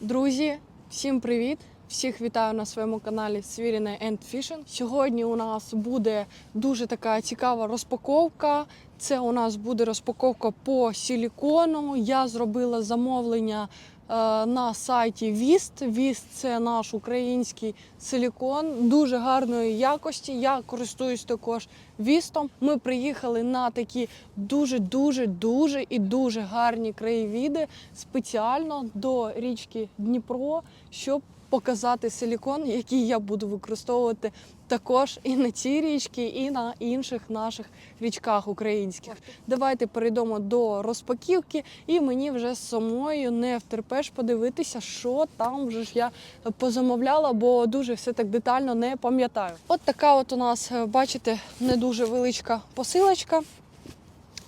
Друзі, всім привіт! Всіх вітаю на своєму каналі Свіріна End Fishing. Сьогодні у нас буде дуже така цікава розпаковка. Це у нас буде розпаковка по силікону. Я зробила замовлення на сайті Віст. Віст це наш український силікон дуже гарної якості. Я користуюсь також вістом. Ми приїхали на такі дуже, дуже, дуже і дуже гарні краєвіди спеціально до річки Дніпро, щоб показати силікон, який я буду використовувати також і на цій річці, і на інших наших річках українських. Давайте перейдемо до розпаківки, і мені вже самою не втерпеш подивитися, що там вже ж я позамовляла, бо дуже все так детально не пам'ятаю. От така от у нас, бачите, не дуже величка посилочка.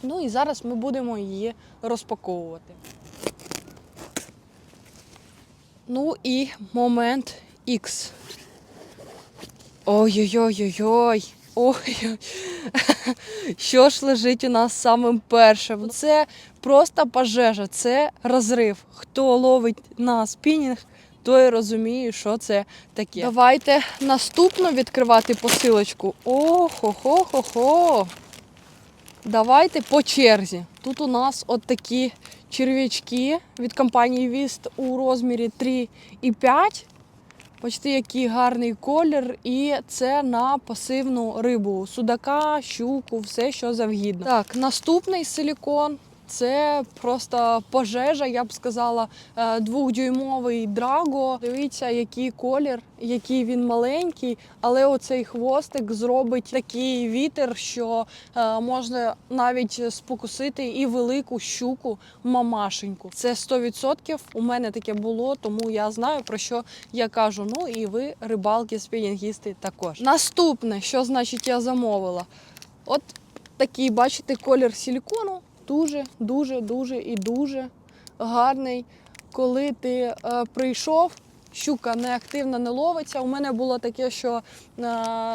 Ну і зараз ми будемо її розпаковувати. Ну і момент X. Ой-ой-ой-ой-ой. Ой, що ж лежить у нас самим першим? Це просто пожежа, це розрив. Хто ловить на спінінг, той розуміє, що це таке. Давайте наступну відкривати посилочку. Охо-хо-хо-хо. Давайте по черзі. Тут у нас от такі черв'ячки від компанії Віст у розмірі 3,5. Бачите, який гарний колір, і це на пасивну рибу. Судака, щуку, все, що завгідно. Так, наступний силікон. Це просто пожежа, я б сказала, е, двохдюймовий драго. Дивіться, який колір, який він маленький, але оцей хвостик зробить такий вітер, що е, можна навіть спокусити і велику щуку мамашеньку. Це 100%. У мене таке було, тому я знаю про що я кажу. Ну і ви, рибалки, спінінгісти, також. Наступне, що значить я замовила? От такий, бачите, колір силікону. Дуже, дуже, дуже і дуже гарний. Коли ти е, прийшов, щука неактивно не ловиться. У мене було таке, що е,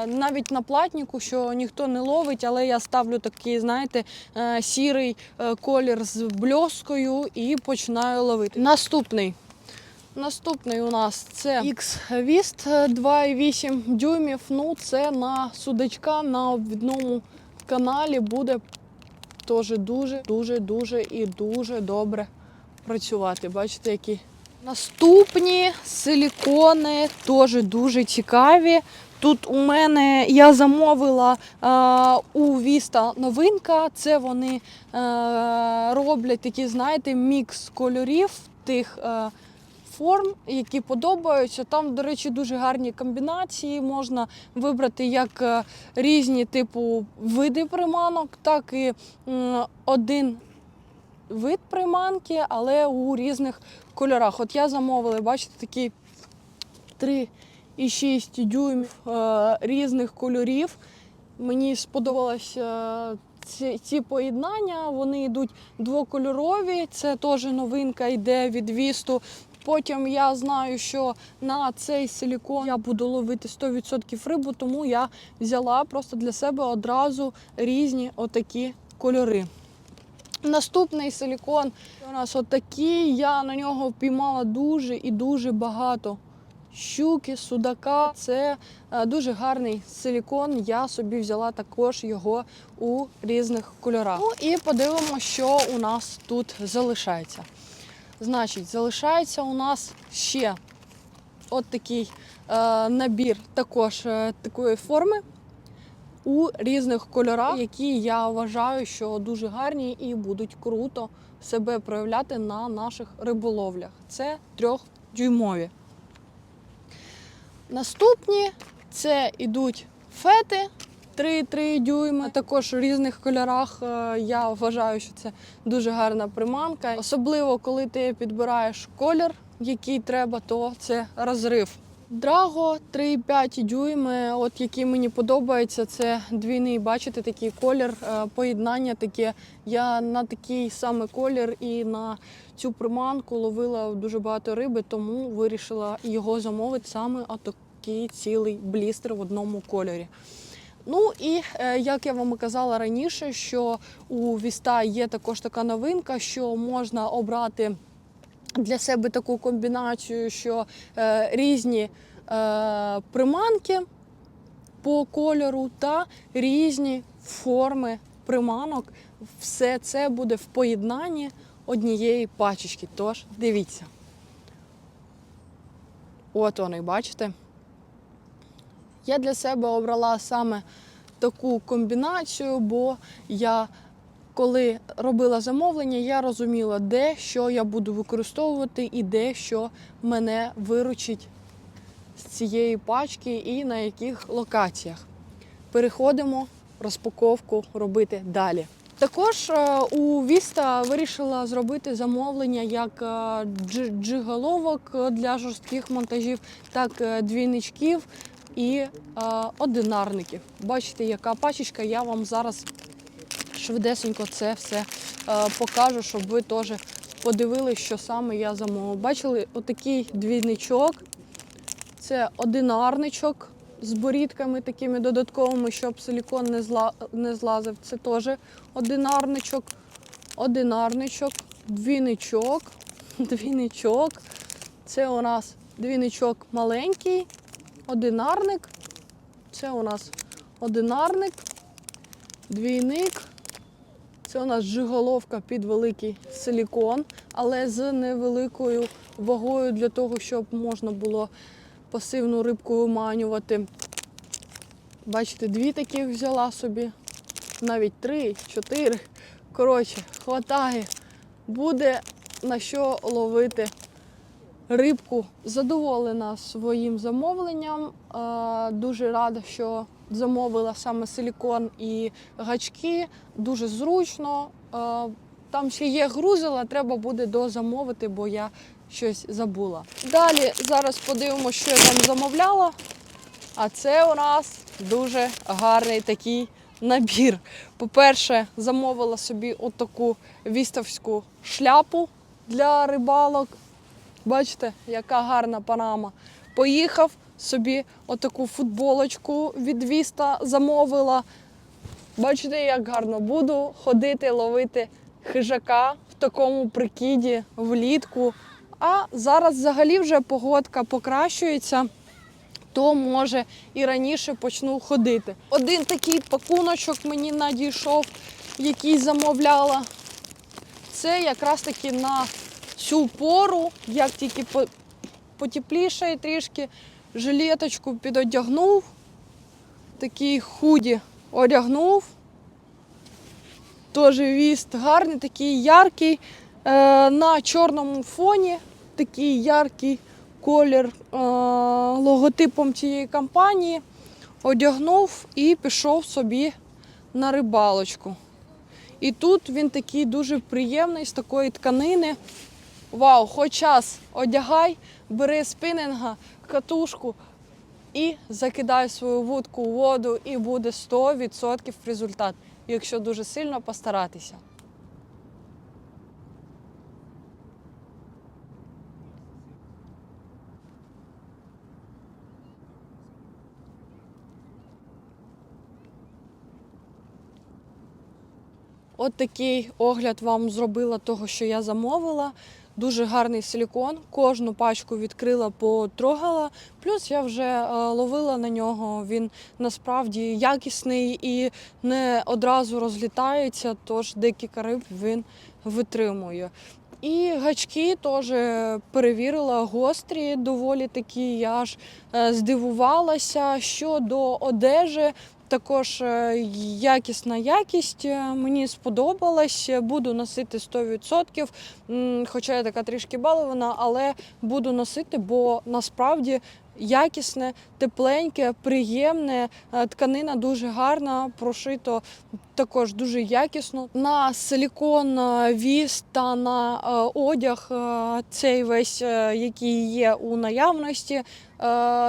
навіть на платніку, що ніхто не ловить, але я ставлю такий, знаєте, е, сірий е, колір з бльоскою і починаю ловити. Наступний. Наступний у нас це X-Vist 2,8 дюймів. Ну, це на судачка на обвідному каналі буде теж дуже, дуже, дуже і дуже добре працювати. Бачите, які наступні силікони теж дуже цікаві. Тут у мене я замовила е, у Віста новинка. Це вони е, роблять такі, знаєте, мікс кольорів тих. Е, Форм, які подобаються. Там, до речі, дуже гарні комбінації. Можна вибрати як е, різні типу види приманок, так і один вид приманки, але у різних кольорах. От я замовила, бачите, такі 3,6 дюймів е, різних кольорів. Мені сподобалось е, ці, ці поєднання. Вони йдуть двокольорові. Це теж новинка йде від вісту. Потім я знаю, що на цей силікон я буду ловити 100% рибу, тому я взяла просто для себе одразу різні отакі кольори. Наступний силікон у нас отакий. Я на нього впіймала дуже і дуже багато щуки, судака. Це е, дуже гарний силікон. Я собі взяла також його у різних кольорах. Ну і подивимося, що у нас тут залишається. Значить, залишається у нас ще от такий е, набір також е, такої форми у різних кольорах, які я вважаю, що дуже гарні і будуть круто себе проявляти на наших риболовлях. Це трьохдюймові. Наступні це йдуть фети 3-3 дюйми, також у різних кольорах. Е, Я вважаю, що це дуже гарна приманка. Особливо, коли ти підбираєш колір, який треба, то це розрив. Драго 3,5 дюйми, от який мені подобається, це двійний, бачите, такий колір, е, поєднання таке. Я на такий саме колір і на цю приманку ловила дуже багато риби, тому вирішила його замовити саме отакий цілий блістер в одному кольорі. Ну і е, як я вам казала раніше, що у Віста є також така новинка, що можна обрати для себе таку комбінацію, що е, різні е, приманки по кольору та різні форми приманок. Все це буде в поєднанні однієї пачечки. Тож дивіться. От вони, бачите? Я для себе обрала саме таку комбінацію, бо я, коли робила замовлення, я розуміла, де що я буду використовувати і де що мене виручить з цієї пачки і на яких локаціях. Переходимо розпаковку робити далі. Також е, у Віста вирішила зробити замовлення як е, джиголовок для жорстких монтажів, так е, двійничків і е, одинарників. Бачите, яка пачечка, я вам зараз швидесенько це все е, покажу, щоб ви теж подивилися, що саме я замовила. Бачили, отакий двійничок. Це одинарничок з борідками такими додатковими, щоб силікон не, зла... не злазив. Це теж одинарничок, одинарничок, двійничок, двійничок. Це у нас двійничок маленький, одинарник. Це у нас одинарник, двійник. Це у нас жиголовка під великий силікон, але з невеликою вагою для того, щоб можна було пасивну рибку виманювати. Бачите, дві таких взяла собі, навіть три, чотири. Коротше, хватає. Буде на що ловити рибку. Задоволена своїм замовленням. Дуже рада, що замовила саме силікон і гачки. Дуже зручно. Там ще є грузила, треба буде дозамовити, бо я щось забула. Далі зараз подивимося, що я там замовляла. А це у нас дуже гарний такий набір. По-перше, замовила собі отаку віставську шляпу для рибалок. Бачите, яка гарна панама. Поїхав собі отаку футболочку від Віста замовила. Бачите, як гарно буду ходити, ловити хижака в такому прикиді влітку. А зараз взагалі вже погодка покращується, то може і раніше почну ходити. Один такий пакуночок мені надійшов, який замовляла. Це якраз таки на цю пору, як тільки потеплішає трішки, жилеточку підодягнув, такий худі одягнув. Теж віст гарний, такий яркий. Е, на чорному фоні такий яркий колір е, логотипом цієї компанії. Одягнув і пішов собі на рибалочку. І тут він такий дуже приємний з такої тканини. Вау, хоч час одягай, бери спінінга, катушку і закидай свою вудку у воду, і буде 100% результат, якщо дуже сильно постаратися. От такий огляд вам зробила того, що я замовила. Дуже гарний силікон. Кожну пачку відкрила, потрогала. Плюс я вже е, ловила на нього. Він насправді якісний і не одразу розлітається, тож декілька риб він витримує. І гачки теж перевірила гострі, доволі такі. Я аж е, здивувалася щодо одежі. Також е, якісна якість е, мені сподобалась. Буду носити 100%. Хоча я така трішки балована, але буду носити, бо насправді якісне, тепленьке, приємне. Е, Тканина дуже гарна, прошито також дуже якісно. На силікон е, віз та на е, одяг цей весь, який є у наявності,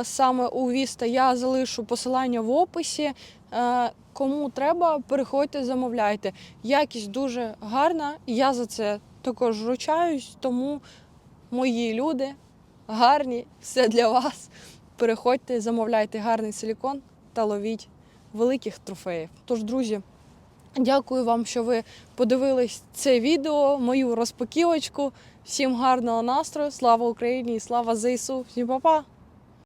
саме у Віста, я залишу посилання в описі. Кому треба, переходьте, замовляйте. Якість дуже гарна, я за це також ручаюсь, тому мої люди гарні, все для вас. Переходьте, замовляйте гарний силікон та ловіть великих трофеїв. Тож, друзі, дякую вам, що ви подивились це відео, мою розпаківочку. Всім гарного настрою, слава Україні слава ЗСУ. Всім па-па!